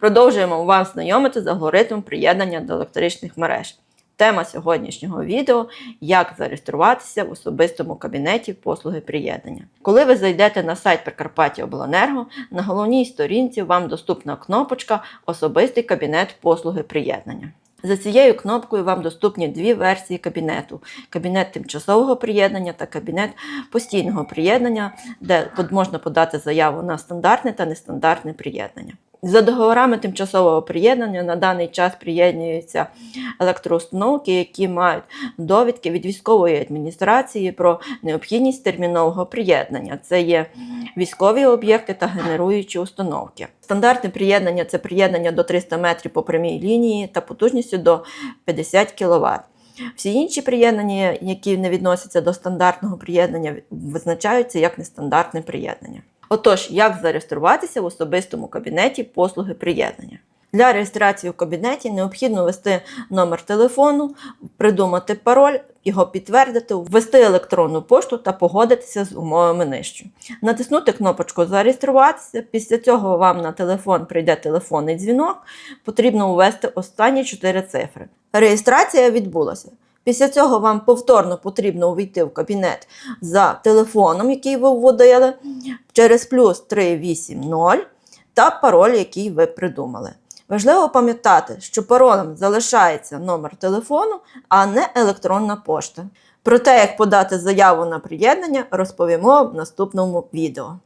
Продовжуємо вас знайомити з алгоритмом приєднання до електричних мереж. Тема сьогоднішнього відео як зареєструватися в особистому кабінеті послуги приєднання. Коли ви зайдете на сайт Прикарпаття Обленерго, на головній сторінці вам доступна кнопочка Особистий кабінет послуги приєднання. За цією кнопкою вам доступні дві версії кабінету: кабінет тимчасового приєднання та кабінет постійного приєднання, де можна подати заяву на стандартне та нестандартне приєднання. За договорами тимчасового приєднання на даний час приєднуються електроустановки, які мають довідки від військової адміністрації про необхідність термінового приєднання. Це є військові об'єкти та генеруючі установки. Стандартне приєднання це приєднання до 300 метрів по прямій лінії та потужністю до 50 кВт. Всі інші приєднання, які не відносяться до стандартного приєднання, визначаються як нестандартне приєднання. Отож, як зареєструватися в особистому кабінеті послуги приєднання? Для реєстрації в кабінеті необхідно ввести номер телефону, придумати пароль, його підтвердити, ввести електронну пошту та погодитися з умовами нижче. Натиснути кнопочку Зареєструватися. Після цього вам на телефон прийде телефонний дзвінок. Потрібно ввести останні 4 цифри. Реєстрація відбулася. Після цього вам повторно потрібно увійти в кабінет за телефоном, який ви вводили, через плюс 380 та пароль, який ви придумали. Важливо пам'ятати, що паролем залишається номер телефону, а не електронна пошта. Про те, як подати заяву на приєднання, розповімо в наступному відео.